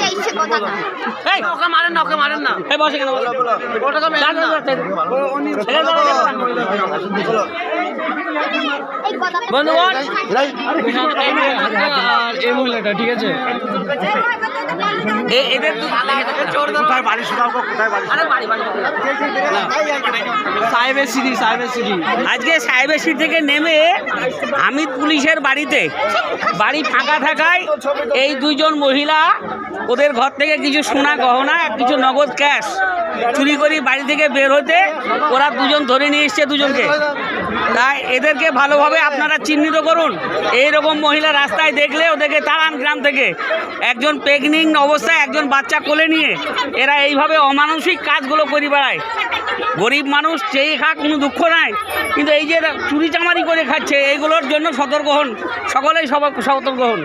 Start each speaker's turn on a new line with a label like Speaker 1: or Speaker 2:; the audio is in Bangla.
Speaker 1: তেইশে কথা না
Speaker 2: এই ওকে মারেন না ওকে মারেন না। এই বসে কেন? ওটা তো মেরেন না। বন্ধুগণ এই মহিলাটা ঠিক আছে? এদের
Speaker 3: কোথায় বাড়ি শোনাবো কোথায় বাড়ি
Speaker 2: বাড়ি বাড়ি। আজকে সাহেবের সিঁড়ি থেকে নেমে হামিদ পুলিশের বাড়িতে, বাড়ি ফাঁকা থাকায় এই দুইজন মহিলা, ওদের ঘর থেকে কিছু সোনা গহনা, কিছু নগদ ক্যাশ চুরি করে বাড়ি থেকে বের হতে ওরা দুজন ধরে নিয়ে এসছে দুজনকে। তাই এদেরকে ভালোভাবে আপনারা চিহ্নিত করুন। এই রকম মহিলা রাস্তায় দেখলে ওদেরকে তাড়ান গ্রাম থেকে। একজন প্রেগনিং অবস্থায় একজন বাচ্চা কোলে নিয়ে এরা এইভাবে অমানসিক কাজগুলো করে বেড়ায়। গরিব মানুষ চেয়ে খা কোনো দুঃখ নাই। কিন্তু এই যে চুরি চামারি করে খাচ্ছে, এইগুলোর জন্য সতর্ক হন। সকলেই সব সতর্ক হন।